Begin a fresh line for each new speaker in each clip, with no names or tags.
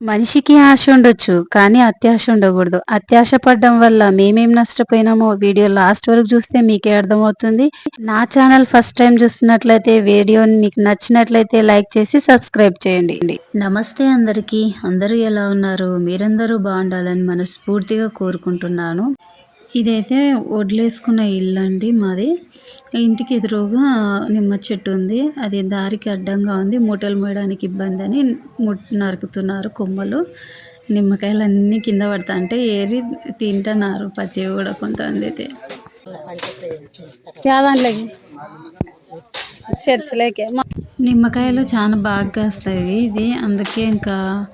మనిషికి ఆశ ఉండొచ్చు. కానీ అత్యాశ ఉండకూడదు. అత్యాశ పడడం వల్ల మేమేం నష్టపోయినామో వీడియో లాస్ట్ వరకు చూస్తే మీకే అర్థమవుతుంది. నా ఛానల్ ఫస్ట్ టైం చూస్తున్నట్లయితే వీడియోని మీకు నచ్చినట్లయితే లైక్ చేసి సబ్స్క్రైబ్ చేయండి.
నమస్తే అందరికీ అందరూ ఎలా ఉన్నారు మీరందరూ బాగుండాలని మనస్ఫూర్తిగా కోరుకుంటున్నాను ఇదైతే వడ్లేసుకున్న ఇల్లు అండి మాది. ఇంటికి ఎదురుగా నిమ్మ చెట్టు ఉంది. అది దారికి అడ్డంగా ఉంది. మూటలు మోయడానికి ఇబ్బంది అని నరుకుతున్నారు కొమ్మలు. నిమ్మకాయలు అన్నీ కింద పడతా అంటే ఏరి తింటున్నారు. పచ్చివి కూడా కొంతమంది అయితే. చర్చలేకే. నిమ్మకాయలు చాలా బాగా కాస్తాయి ఇది అందుకే ఇంకా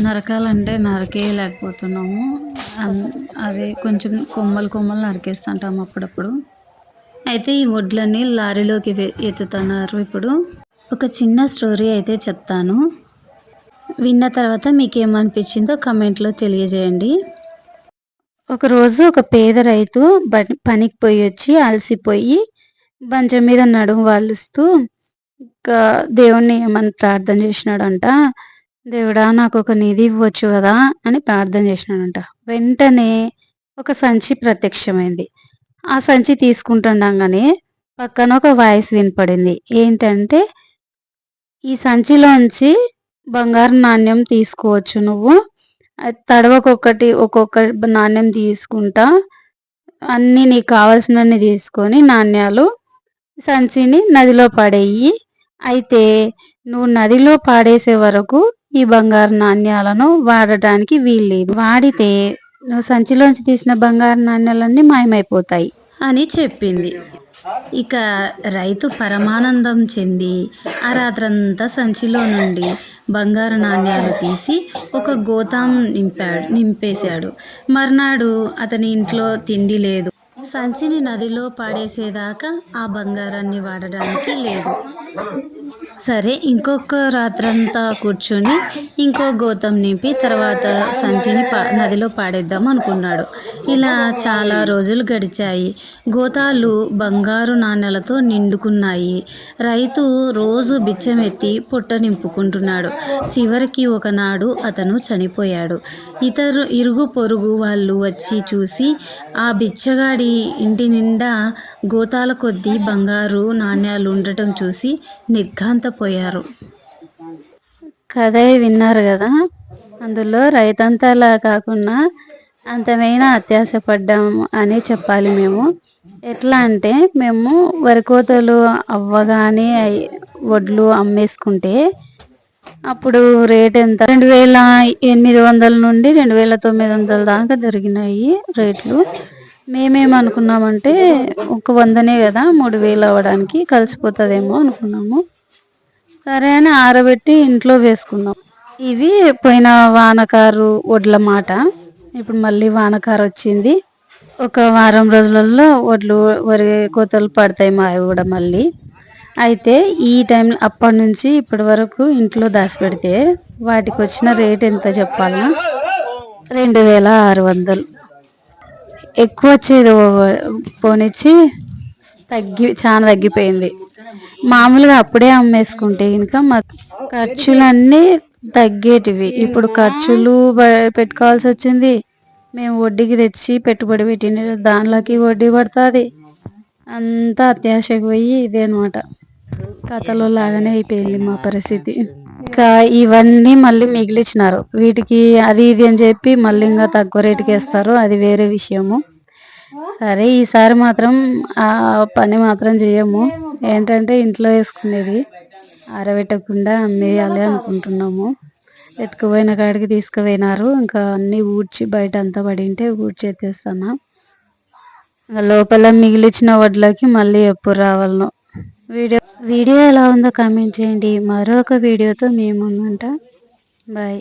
నరకాలంటే నరకేయలేకపోతున్నాము అది కొంచెం కొమ్మలు కొమ్మలు నరికేస్తుంటాము అప్పుడప్పుడు. అయితే ఈ వడ్లన్నీ లారీలోకి ఎత్తుతున్నారు ఇప్పుడు. ఒక చిన్న స్టోరీ అయితే చెప్తాను. విన్న తర్వాత మీకు ఏమనిపించిందో కమెంట్లో తెలియజేయండి.
ఒకరోజు ఒక పేద రైతు బ- పనికి పోయి వచ్చి అలసిపోయి మంచం మీద నడుము వాలుస్తూ ఇంకా దేవుణ్ణి ఏమని ప్రార్థన చేసినాడంట దేవుడా నాకు ఒక నిధి ఇవ్వచ్చు కదా అని ప్రార్థన చేసినాడంట. వెంటనే ఒక సంచి ప్రత్యక్షమైంది. ఆ సంచి తీసుకుంటుండగానే పక్కన ఒక వాయిస్ వినపడింది. ఏంటంటే ఈ సంచిలోంచి బంగారు నాణ్యం తీసుకోవచ్చు నువ్వు. అది తడవకొకటి ఒక్కొక్క నాణ్యం తీసుకుంటా. అన్ని నీకు కావాల్సినన్ని తీసుకొని నాణ్యాలు సంచిని నదిలో పడేయి. అయితే నువ్వు నదిలో పాడేసే వరకు ఈ బంగారు నాణ్యాలను వాడటానికి వీల్లేదు. వాడితే నువ్వు సంచిలోంచి తీసిన బంగారు నాణ్యాలన్నీ మాయమైపోతాయి.
అని చెప్పింది. ఇక రైతు పరమానందం చెంది ఆ రాత్రంతా సంచిలో నుండి బంగారు నాణ్యాలు తీసి ఒక గోతాం నింపాడు నింపేశాడు. మర్నాడు అతని ఇంట్లో తిండి లేదు. సంచిని నదిలో పాడేసేదాకా ఆ బంగారాన్ని వాడడానికి లేదు. సరే ఇంకొక రాత్రంతా కూర్చొని ఇంకో గోతం నింపి తర్వాత సంచిని పా నదిలో పాడేద్దాం అనుకున్నాడు. ఇలా చాలా రోజులు గడిచాయి. గోతాలు బంగారు నాణ్యాలతో నిండుకున్నాయి. రైతు రోజు బిచ్చమెత్తి పొట్ట నింపుకుంటున్నాడు. చివరికి ఒకనాడు అతను చనిపోయాడు. ఇతరు ఇరుగు పొరుగు వాళ్ళు వచ్చి చూసి ఆ బిచ్చగాడి ఇంటి నిండా గోతాల కొద్దీ బంగారు నాణ్యాలు ఉండటం చూసి నిర్ఘాంతపోయారు.
కథ విన్నారు కదా? అందులో రైతంతలా కాకుండా అంతమైన అత్యాశ పడ్డాము అని చెప్పాలి మేము. ఎట్లా అంటే మేము వరి కోతలు అవ్వగానే వడ్లు అమ్మేసుకుంటే అప్పుడు రేట్ ఎంత? రెండు వేల ఎనిమిది వందల నుండి రెండు వేల తొమ్మిది వందల దాకా జరిగినాయి రేట్లు. మేమేమనుకున్నామంటే ఒక వందనే కదా మూడు వేలు అవ్వడానికి కలిసిపోతుందేమో అనుకున్నాము. సరే అని ఆరబెట్టి ఇంట్లో వేసుకున్నాం. ఇవి పోయిన వానకారు వడ్ల మాట. ఇప్పుడు మళ్ళీ వానకారు వచ్చింది. ఒక వారం రోజులలో వడ్లు వరి కోతలు పడతాయి మావి కూడా మళ్ళీ. అయితే ఈ టైం అప్పటి నుంచి ఇప్పటి వరకు ఇంట్లో దాచిపెడితే వాటికి వచ్చిన రేట్ ఎంత చెప్పాలనా? రెండు వేల ఆరు వందలు. ఎక్కువ వచ్చేది పోనిచ్చి తగ్గి చాలా తగ్గిపోయింది. మామూలుగా అప్పుడే అమ్మేసుకుంటే ఇంకా మా ఖర్చులన్నీ తగ్గేటివి. ఇప్పుడు ఖర్చులు బ- పెట్టుకోవాల్సి వచ్చింది. మేము వడ్డీకి తెచ్చి పెట్టుబడి పెట్టిన దానిలోకి వడ్డీ పడుతుంది. అంతా అత్యాశకు పోయి ఇదే అనమాట కథలో లాగానే అయిపోయింది మా పరిస్థితి. ఇంకా ఇవన్నీ మళ్ళీ మిగిలిచ్చినారు. వీటికి అది ఇది అని చెప్పి మళ్ళీ ఇంకా తక్కువ రేటుకి వేస్తారు. అది వేరే విషయము. సరే ఈసారి మాత్రం ఆ పని మాత్రం చేయము. ఏంటంటే ఇంట్లో వేసుకునేది ఆరబెట్టకుండా అమ్మేయాలి అనుకుంటున్నాము. ఎత్తుకుపోయిన కాడికి తీసుకుపోయినారు. ఇంకా అన్నీ ఊడ్చి బయట అంతా పడింటే ఊడ్చి ఎత్తేస్తాను. లోపల మిగిలిచిన వడ్లకి మళ్ళీ ఎప్పుడు రావాలనో వీడియో వీడియో ఎలా ఉందో కామెంట్ చేయండి. మరొక వీడియోతో మేము ఉంటాం. బాయ్